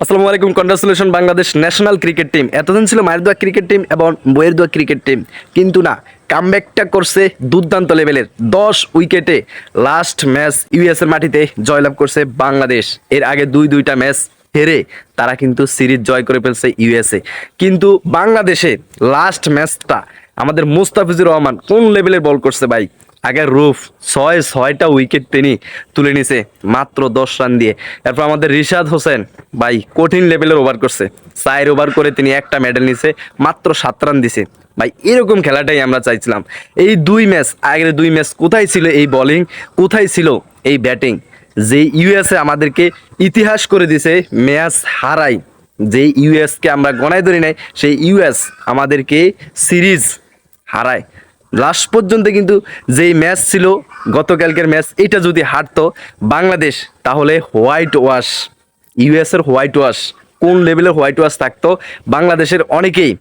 আসসালামু আলাইকুম congratulation Bangladesh national cricket team এতদিন ছিল মায়ের দোয়া ক্রিকেট টিম এবং বইয়ের দোয়া ক্রিকেট টিম কিন্তু না কামব্যাকটা করছে দুর্দান্ত লেভেলের দশ উইকেটে লাস্ট ম্যাচ ইউএস এর মাটিতে জয়লাভ করছে বাংলাদেশ। এর আগে দুই দুইটা ম্যাচ হেরে তারা কিন্তু সিরিজ জয় করে ফেলছে ইউএসএ কিন্তু বাংলাদেশে লাস্ট ম্যাচটা আমাদের মুস্তাফিজুর রহমান কোন লেভেলের বল করছে ভাই? আগে রুফ ছয় ছয়টা উইকেট তিনি তুলে নিছে, মাত্র দশ রান দিয়ে। এরপর আমাদের রিশাদ হোসেন, ভাই, কঠিন লেভেলের ওভার করছে। চায়ের ওভার করে তিনি একটা মেডেল নিছে, মাত্র সাত রান দিছে। ভাই, এরকম খেলাটাই আমরা চাইছিলাম। এই দুই ম্যাচ আগের দুই ম্যাচ কোথায় ছিল এই বলিং কোথায় ছিল এই ব্যাটিং যে ইউএসএ আমাদেরকে ইতিহাস করে দিছে ম্যাচ হারাই। যে ইউএসকে আমরা গণায় ধরি নাই, সেই ইউএস আমাদেরকে সিরিজ হারায়। লাস্ট পর্যন্ত কিন্তু যেই ম্যাচ ছিল, গতকালকের ম্যাচ, এটা যদি হারতো বাংলাদেশ, তাহলে হোয়াইট ওয়াশ ইউএসের হোয়াইট ওয়াশ, কোন লেভেলের হোয়াইট ওয়াশ থাকতো? বাংলাদেশের অনেকেই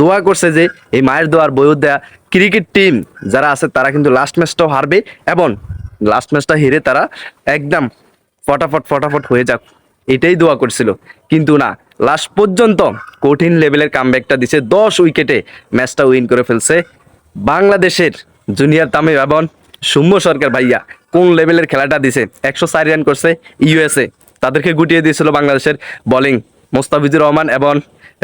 দোয়া করছে যে এই মায়ের দোয়ার বইয়ের দেয়া ক্রিকেট টিম যারা আছে, তারা কিন্তু লাস্ট ম্যাচটাও হারবে এবং লাস্ট ম্যাচটা হেরে তারা একদম ফটাফট ফটাফট হয়ে যাক। এটাই দোয়া করছিল। কিন্তু না লাস্ট পর্যন্ত কঠিন লেভেলের কামব্যাকটা দিছে। দশ উইকেটে ম্যাচটা উইন করে ফেলছে বাংলাদেশের জুনিয়র তামিম এবং সৌম্য সরকার ভাইয়া কোন লেভেলের খেলাটা দিছে? একশো চার রান করছে ইউএসএ। তাদেরকে গুটিয়ে দিয়েছিল বাংলাদেশের বোলিং মোস্তাফিজুর রহমান এবং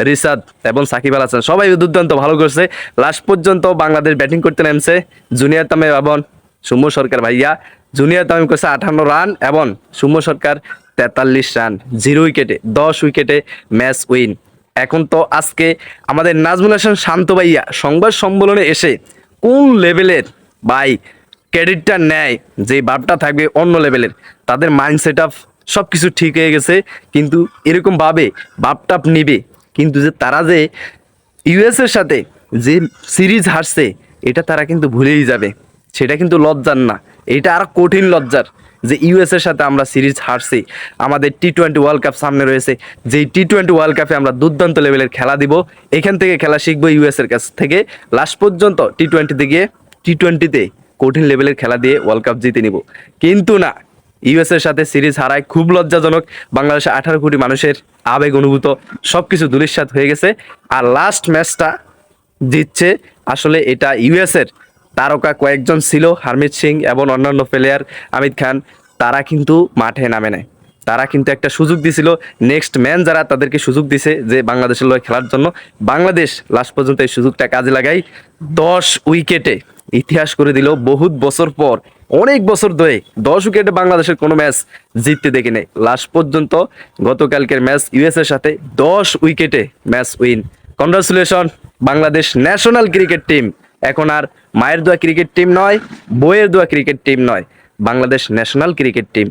রিসাদ এবং সাকিব আল হাসান। সবাই দুর্দান্ত ভালো করছে। লাস্ট পর্যন্ত বাংলাদেশ ব্যাটিং করতে নেমছে জুনিয়র তামিম এবং সৌম্য সরকার ভাইয়া। জুনিয়র তামিম করছে আঠান্ন রান এবং সৌম্য সরকার তেতাল্লিশ রান। জিরো উইকেটে, দশ উইকেটে ম্যাচ উইন। এখন তো আজকে আমাদের নাজমুল হাসান শান্ত ভাইয়া সংবাদ সম্মেলনে এসে কোন লেভেলের ভাই ক্রেডিটটা নেয়, যে ভাবটা থাকবে অন্য লেভেলের, তাদের মাইন্ড সেট আপ সব কিছু ঠিক হয়ে গেছে, কিন্তু এরকমভাবে ভাবটাপ নিবে, কিন্তু যে তারা যে ইউএসের সাথে যে সিরিজ হারছে, এটা তারা কিন্তু ভুলেই যাবে, সেটা কিন্তু লজ্জার না, এটা আর কঠিন লজ্জার। যে ইউএস এর সাথে আমরা সিরিজ হারছি, আমাদের টি টোয়েন্টি ওয়ার্ল্ড কাপ সামনে রয়েছে, যেই টি টোয়েন্টি ওয়ার্ল্ড কাপে আমরা দুর্দান্ত লেভেলের খেলা দিব, এখান থেকে খেলা শিখব ইউএস এর কাছ থেকে। লাস্ট পর্যন্ত টি টোয়েন্টিতে গিয়ে টি টোয়েন্টিতে কঠিন লেভেলের খেলা দিয়ে ওয়ার্ল্ড কাপ জিতে নিব। কিন্তু না ইউএস এর সাথে সিরিজ হারায় খুব লজ্জাজনক বাংলাদেশে আঠারো কোটি মানুষের আবেগ অনুভূত সব কিছু দুলিশ্বাত হয়ে গেছে। আর লাস্ট ম্যাচটা জিতছে আসলে এটা ইউএসের তারকা কয়েকজন ছিল, হারমিত সিং এবং অন্যান্য প্লেয়ার আমিদ খান। তারা কিন্তু মাঠে নামে নেয় তারা কিন্তু একটা সুযোগ দিছিল নেক্সট ম্যান যারা তাদেরকে সুযোগ দিছে যে বাংলাদেশের লয় খেলার জন্য। বাংলাদেশ লাস্ট পর্যন্ত এই সুযোগটা কাজে লাগাই দশ উইকেটে ইতিহাস করে দিল, বহুত বছর পর, অনেক বছর ধরে দশ উইকেটে বাংলাদেশের কোনো ম্যাচ জিততে দেখে নেই। লাস্ট পর্যন্ত গতকালকের ম্যাচ ইউএস এর সাথে দশ উইকেটে match win. Congratulation Bangladesh national cricket team এখন আর মায়ের দোয়া ক্রিকেট টিম নয় বইয়ের দোয়া ক্রিকেট টিম নয়, বাংলাদেশ ন্যাশনাল ক্রিকেট টিম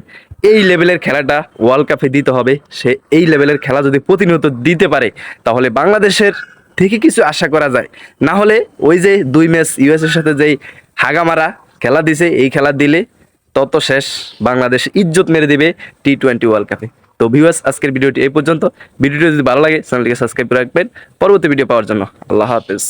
এই লেভেলের খেলাটা ওয়ার্ল্ড কাপে দিতে হবে। সে এই লেভেলের খেলা যদি প্রতিনিয়ত দিতে পারে, তাহলে বাংলাদেশের থেকে কিছু আশা করা যায়। না হলে ওই যে দুই ম্যাচ ইউএসের সাথে যেই হাগামারা খেলা দিছে, এই খেলা দিলে তত শেষ বাংলাদেশ ইজ্জত মেরে দেবে টি টোয়েন্টি ওয়ার্ল্ড কাপে তো ভিউয়ার্স আজকের ভিডিওটি এই পর্যন্ত। ভিডিওটি যদি ভালো লাগে চ্যানেলটিকে সাবস্ক্রাইব করে রাখবেন। পরবর্তী ভিডিও পাওয়ার জন্য। আল্লাহ হাফেজ।